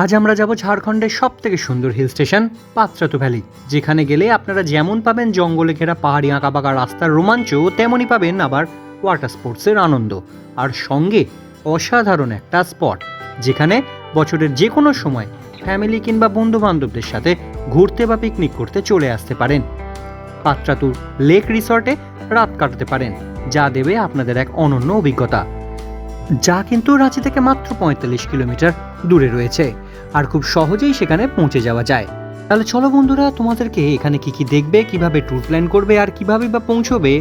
আজ আমরা যাব ঝাড়খণ্ডের সব থেকে সুন্দর হিল স্টেশন পাত্রাতু ভ্যালি যেখানে গেলে আপনারা যেমন পাবেন জঙ্গলে ঘেরা পাহাড়ি আঁকাবাঁকা রাস্তার রোমাঞ্চ, তেমনই পাবেন আবার ওয়াটার স্পোর্টসের আনন্দ। আর সঙ্গে অসাধারণ একটা স্পট যেখানে বছরের যে কোনো সময় ফ্যামিলি কিংবা বন্ধু বান্ধবদের সাথে ঘুরতে বা পিকনিক করতে চলে আসতে পারেন। পাত্রাতুর লেক রিসর্টে রাত কাটাতে পারেন, যা দেবে আপনাদের এক অনন্য অভিজ্ঞতা, যা কিন্তু রাঁচি থেকে মাত্র পঁয়তাল্লিশ কিলোমিটার দূরে রয়েছে। আর খুব সহজেই সেখানে পৌঁছে যাওয়া যায়। তাহলে চলো বন্ধুরা, তোমাদেরকে এখানে কি কি দেখবে, কীভাবে ট্যুর প্ল্যান করবে আর কীভাবে বা পৌঁছবে,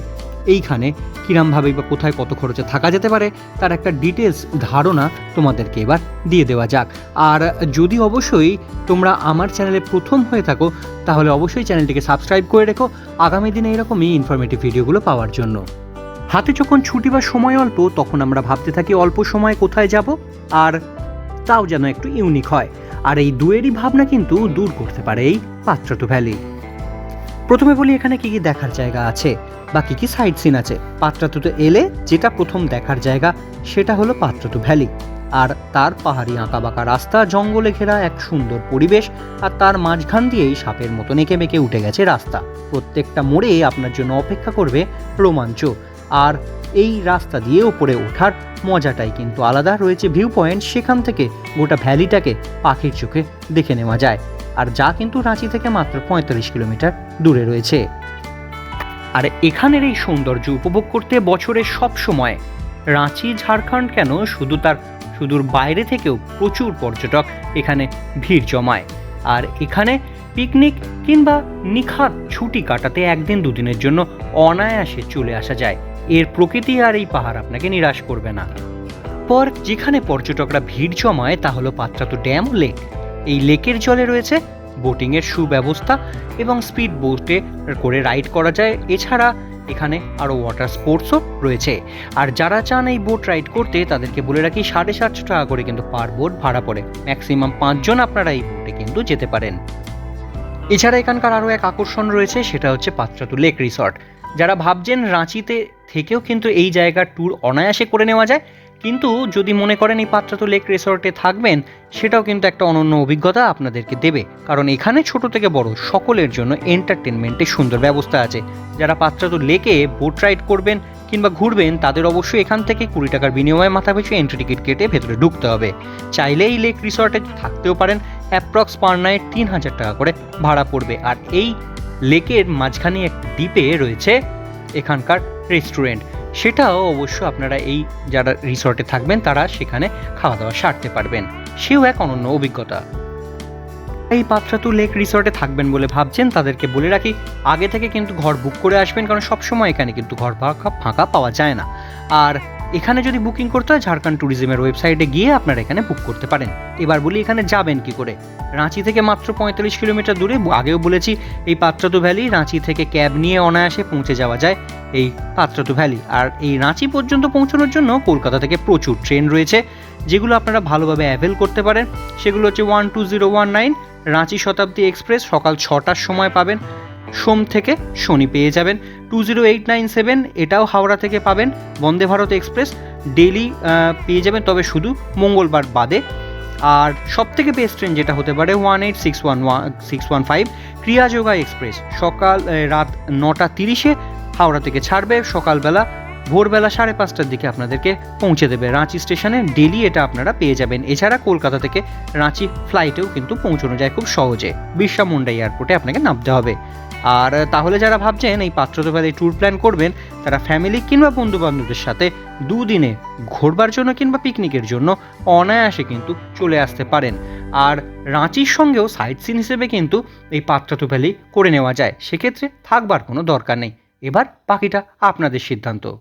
এইখানে কিরমভাবে বা কোথায় কত খরচে থাকা যেতে পারে, তার একটা ডিটেলস ধারণা তোমাদেরকে এবার দিয়ে দেওয়া যাক। আর যদি অবশ্যই তোমরা আমার চ্যানেলে প্রথম হয়ে থাকো, তাহলে অবশ্যই চ্যানেলটিকে সাবস্ক্রাইব করে রেখো আগামী দিনে এরকমই ইনফরমেটিভ ভিডিওগুলো পাওয়ার জন্য। হাতে যখন ছুটি বা সময় অল্প, তখন আমরা ভাবতে থাকি অল্প সময় কোথায় যাব, আর তাও যেন একটু ইউনিক হয়। আর এই দুয়েরই ভাবনা কিন্তু দূর করতে পারে এই পাত্রতু ভ্যালি। প্রথমে বলি এখানে কি কি দেখার জায়গা আছে বা কি কি সাইট সিন আছে। পাত্রাতুতে এলে যেটা প্রথম দেখার জায়গা সেটা হলো পাত্রাতু ভ্যালি। আর তার পাহাড়ি আঁকাবাঁকা রাস্তা জঙ্গলে ঘেরা এক সুন্দর পরিবেশ আর তার মাঝখান দিয়েই সাপের মতো এঁকে মেঁকে উঠে গেছে রাস্তা। প্রত্যেকটা মোড়ে আপনার জন্য অপেক্ষা করবে রোমাঞ্চ। আর এই রাস্তা দিয়ে উপরে ওঠার মজাটাই কিন্তু আলাদা। রয়েছে ভিউ পয়েন্ট সেখান থেকে গোটা ভ্যালিটাকে পাখির চোখে দেখে নেওয়া যায়। আর যা কিন্তু রাঁচি থেকে মাত্র পঁয়তাল্লিশ কিলোমিটার দূরে রয়েছে। আর এখানের এই সৌন্দর্য উপভোগ করতে বছরের সব সময় রাঁচি, ঝাড়খণ্ড কেন শুধু তার, সুদূর বাইরে থেকেও প্রচুর পর্যটক এখানে ভিড় জমায়। আর এখানে পিকনিক কিংবা নিখাত ছুটি কাটাতে একদিন দুদিনের জন্য অনায়াসে চলে আসা যায়। এর প্রকৃতি আর এই পাহাড় আপনাকে নিরাশ করবে না। পর যেখানে পর্যটকরা ভিড় জমায় তা হলো পাত্রাতু ড্যাম লেক। এই লেকের জলে রয়েছে বোটিংয়ের সুব্যবস্থা এবং স্পিড বোটে করে রাইড করা যায়। এছাড়া এখানে আরও ওয়াটার স্পোর্টসও রয়েছে। আর যারা চান এই বোট রাইড করতে, তাদেরকে বলে রাখি সাড়ে সাতশো টাকা করে কিন্তু পার বোট ভাড়া পড়ে। ম্যাক্সিমাম পাঁচজন আপনারা এই বোটে কিন্তু যেতে পারেন। এছাড়া এখানকার আরও এক আকর্ষণ রয়েছে, সেটা হচ্ছে পাত্রাতু লেক রিসর্ট। যারা ভাবছেন রাঁচিতে থেকেও কিন্তু এই জায়গার ট্যুর অনায়াসে করে নেওয়া যায়, কিন্তু যদি মনে করেন এই পাত্রাতু লেক রিসর্টে থাকবেন, সেটাও কিন্তু একটা অনন্য অভিজ্ঞতা আপনাদেরকে দেবে। কারণ এখানে ছোট থেকে বড় সকলের জন্য এন্টারটেনমেন্টের সুন্দর ব্যবস্থা আছে। যারা পাত্রাতু লেকে বোট রাইড করবেন কিংবা ঘুরবেন, তাদের অবশ্যই এখান থেকে কুড়ি টাকার বিনিময়ে মাথা পিছু এন্ট্রি টিকিট কেটে ভেতরে ঢুকতে হবে। চাইলে এই লেক রিসর্টে থাকতেও পারেন অ্যাপ্রক্স পার নাইট তিন হাজার টাকা করে ভাড়া পড়বে। আর এই লেকের মাঝখানে এক দ্বীপে রয়েছে এখানকার রেস্টুরেন্ট। সেটাও অবশ্য আপনারা এই যারা রিসর্টে থাকবেন, তারা সেখানে খাওয়া দাওয়া সারতে পারবেন। সেও এক অনন্য অভিজ্ঞতা। এই পাত্রাতু লেক রিসর্টে থাকবেন বলে ভাবছেন, তাদেরকে বলে রাখি, আগে থেকে কিন্তু ঘর বুক করে আসবেন, কারণ সবসময় এখানে কিন্তু ঘর ফাঁকা ফাঁকা পাওয়া যায় না। আর এখানে যদি বুকিং করতে হয়, ঝাড়খণ্ড ট্যুরিজমের ওয়েবসাইটে গিয়ে আপনারা এখানে বুক করতে পারেন। এবার বলি, এখানে যাবেন কি করে? রাঁচি থেকে মাত্র পঁয়তাল্লিশ কিলোমিটার দূরে। আগেও বলেছি, এই পাত্রাতু ভ্যালি রাঁচি থেকে ক্যাব নিয়ে অনায়াসে পৌঁছে যাওয়া যায় এই পাত্রাতু ভ্যালি। আর এই রাঁচি পর্যন্ত পৌঁছানোর জন্য কলকাতা থেকে প্রচুর ট্রেন রয়েছে, যেগুলো আপনারা ভালোভাবে অ্যাভেল করতে পারেন। সেগুলো হচ্ছে one two zero one nine Ranchi Shatabdi express, সকাল ছটার সময় পাবেন, সোম থেকে শনি পেয়ে যাবেন। Two zero eight nine seven এটাও হাওড়া থেকে পাবেন। বন্দে ভারত এক্সপ্রেস ডেলি পেয়ে যাবেন। তবে শুধু মঙ্গলবার বাদে আর সব থেকে বেস্ট ট্রেন যেটা হতে পারে one eight six one one six one five Kriyayoga express সকাল রাত নটা তিরিশে হাওড়া থেকে ছাড়বে। সকালবেলা, ভোরবেলা সাড়ে পাঁচটার দিকে আপনাদেরকে পৌঁছে দেবে রাঁচি স্টেশনে। ডেলি এটা আপনারা পেয়ে যাবেন। এছাড়া কলকাতা থেকে রাঁচি ফ্লাইটেও কিন্তু পৌঁছানো যায় খুব সহজে। বিরসা মুন্ডা এয়ারপোর্টে আপনাকে নামতে হবে। আর, তাহলে যারা ভাবছেন এই পাত্রতোবাদে ট্যুর প্ল্যান করবেন তারা ফ্যামিলি কিংবা বন্ধু বান্ধবদের সাথে দুদিনে ঘোরবার জন্য কিংবা পিকনিকের জন্য অনায়াসে কিন্তু চলে আসতে পারেন। আর রাঁচির সঙ্গেও সাইট সিন হিসেবে কিন্তু এই পাত্রাতু ভ্যালি করে নেওয়া যায়। সেক্ষেত্রে থাকবার কোনো দরকার নেই। এবার বাকিটা আপনাদের সিদ্ধান্ত।